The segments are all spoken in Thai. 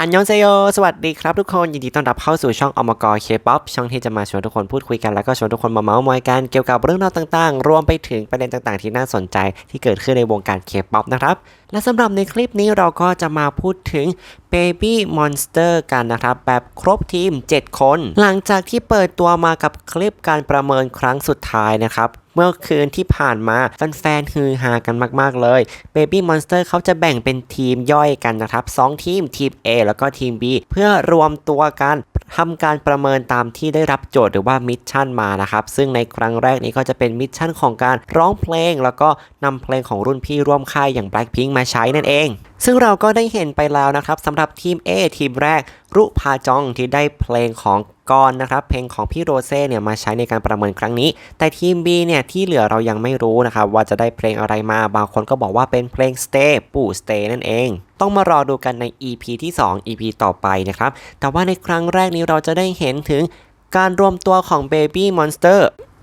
อันยองเซโย สวัสดีครับทุกคน ยินดีต้อนรับเข้าสู่ช่องอมกรเคป๊อปช่องที่จะมาชวนทุกคนพูดคุยกัน แล้วก็ชวนทุกคนมาเมาส์มอยกันเกี่ยวกับเรื่องราวต่างๆ รวมไปถึงประเด็นต่างๆ ที่น่าสนใจที่เกิดขึ้นในวงการเคป๊อปนะครับ และสำหรับในคลิปนี้เราก็จะมาพูดถึง Baby Monster กันนะครับ แบบครบทีม 7 คน หลังจากที่เปิดตัวมากับคลิปการประเมินครั้งสุดท้ายนะครับ เมื่อคืนที่ผ่านมาแฟนๆฮือฮากันมากๆเลย Baby Monster เขาจะแบ่งเป็นทีมย่อยกันนะครับ 2 ทีมทีม A แล้วก็ทีม B เพื่อรวมตัวกันทำการประเมินตามที่ได้รับโจทย์หรือว่ามิชชั่นมานะครับ ซึ่งในครั้งแรกนี้ก็จะเป็นมิชชั่นของการร้องเพลง แล้วก็นำเพลงของรุ่นพี่ร่วมค่ายอย่าง Blackpink มาใช้นั่นเอง ซึ่งเราก็ได้เห็นไปแล้วนะครับสำหรับทีม A ทีมแรก รุพาจองที่ได้เพลงของ กอนนะครับเพลงของพี่โรเซ่เนี่ยมาใช้ในการประเมินครั้งนี้ แต่ทีม B เนี่ยที่เหลือเรายังไม่รู้นะครับว่าจะได้เพลงอะไรมาบางคนก็บอกว่าเป็นเพลง Stay ปู่ Stay นั่นเอง ต้องมารอดูกันใน EP ที่ 2 EP ต่อไปนะครับแต่ว่าในครั้งแรกนี้เราจะได้เห็นถึงการรวมตัวของ Baby Monster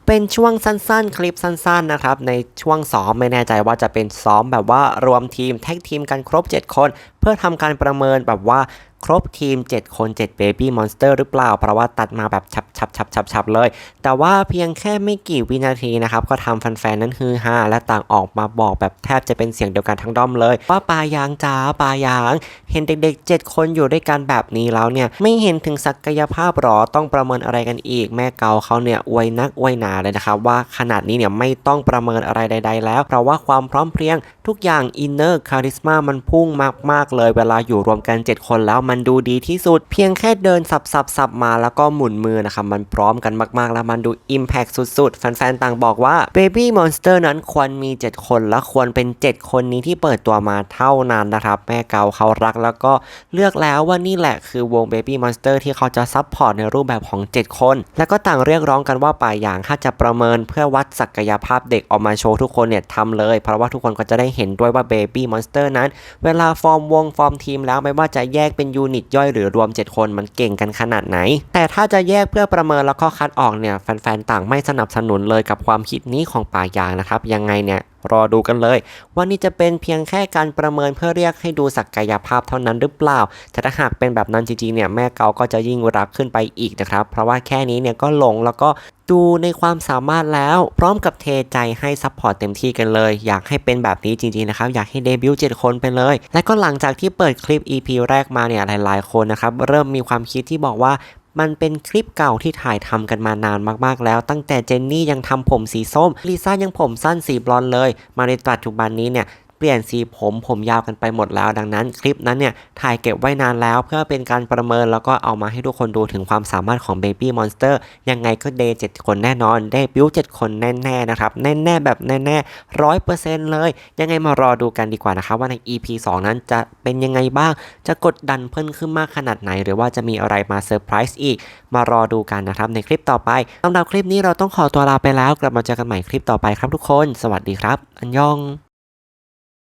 เป็นช่วงสั้นๆ คลิปสั้นๆ นะครับ ในช่วงซ้อมไม่แน่ใจว่าจะเป็นซ้อมแบบว่ารวมทีมแท็กทีมกันครบ 7 คน พื่อทำการประเมินแบบว่าครบทีม 7 คน 7 Baby Monster หรือเปล่า เพราะว่าตัดมาแบบฉับฉับฉับฉับฉับเลย แต่ว่าเพียงแค่ไม่กี่วินาทีนะครับ ก็ทำแฟนๆ นั้นฮือฮาและต่างออกมาบอกแบบแทบจะเป็นเสียงเดียวกันทั้งด้อมเลย ว่าปลายางจ้าปลายาง เห็นเด็ก ๆ 7 คนอยู่ด้วยกันแบบนี้แล้วเนี่ย ไม่เห็นถึงศักยภาพหรอต้องประเมินอะไรกันอีก แม่เกาเขาเนี่ยอวยนักอวยหนาเลยนะครับว่าขนาดนี้เนี่ยไม่ต้องประเมินอะไรใด ๆ แล้ว เพราะว่าความพร้อมเพรียงทุกอย่างอินเนอร์คาริสมามันพุ่งมากๆเลย เวลาอยู่รวมกัน 7 คนแล้วมันดูดีที่สุด เพียงแค่เดินสับสับสับมาแล้วก็หมุนมือนะครับมันพร้อมกันมากๆ แล้วมันดู Impact สุดๆ แฟนๆ ต่างบอกว่า Baby Monster นั้นควรมี 7 คนและควรเป็น 7 คนนี้ที่เปิดตัวมาเท่านั้นนะครับ แม่เกาเขารักแล้วก็เลือกแล้วว่านี่แหละคือวง Baby Monster ที่เขาจะซับพอร์ตในรูปแบบของ 7 คน และก็ต่างเรียกร้องกันว่าป่ายอย่างถ้าจะประเมินเพื่อวัดศักยภาพเด็กออกมาโชว์ทุกคนเนี่ยทำเลย เพราะว่าทุกคนก็จะได้เห็นด้วยว่า Baby Monster นั้น เวลาฟอร์มวงงฟอร์มทีมแล้วไม่ว่าจะแยกเป็นยูนิตย่อยหรือรวม 7 คนมันเก่งกันขนาดไหน แต่ถ้าจะแยกเพื่อประเมินแล้วก็คัดออกเนี่ยแฟนๆต่างไม่สนับสนุนเลยกับความคิดนี้ของป่ายางนะครับยังไงเนี่ย รอดูกันเลย ว่านี่จะเป็นเพียงแค่การประเมินเพื่อเรียกให้ดูศักยภาพเท่านั้นหรือเปล่า แต่ถ้าหากเป็นแบบนั้นจริงๆเนี่ยแม่เกาก็จะยิ่งรักขึ้นไปอีกนะครับ เพราะว่าแค่นี้เนี่ยก็หลงแล้วก็ดูในความสามารถแล้ว พร้อมกับเทใจให้ซัพพอร์ตเต็มที่กันเลย อยากให้เป็นแบบนี้จริงๆนะครับ อยากให้เดบิวต์7คนไปเลย และก็หลังจากที่เปิดคลิป EP แรกมาเนี่ยหลายๆ คนนะครับ เริ่มมีความคิดที่บอกว่า มันเป็นคลิปเก่าที่ถ่ายทำกันมานานมากๆแล้ว ตั้งแต่เจนนี่ยังทำผมสีส้มลิซ่ายังผมสั้นสีบลอนด์เลย มาในปัจจุบันนี้เนี่ย เปลี่ยนสีผมผมยาวกันไปหมดแล้ว ดังนั้นคลิปนั้นเนี่ยถ่ายเก็บไว้นานแล้วเพื่อเป็นการประเมินแล้วก็เอามาให้ทุกคนดูถึงความสามารถของ Baby Monster ยังไงก็เดย์7คนแน่นอนได้บิว7คนแน่ๆนะครับ แน่ๆแบบแน่ๆร้อยเปอร์เซ็นต์เลย ยังไงมารอดูกันดีกว่านะครับว่าใน EP 2 นั้นจะเป็นยังไงบ้าง จะกดดันเพิ่มขึ้นมากขนาดไหน หรือว่าจะมีอะไรมาเซอร์ไพรส์อีก มารอดูกันนะครับในคลิปต่อไปสำหรับคลิปนี้เราต้องขอตัวลาไปแล้ว กลับมาเจอกันใหม่คลิปต่อไปครับทุกคน สวัสดีครับ อันยอง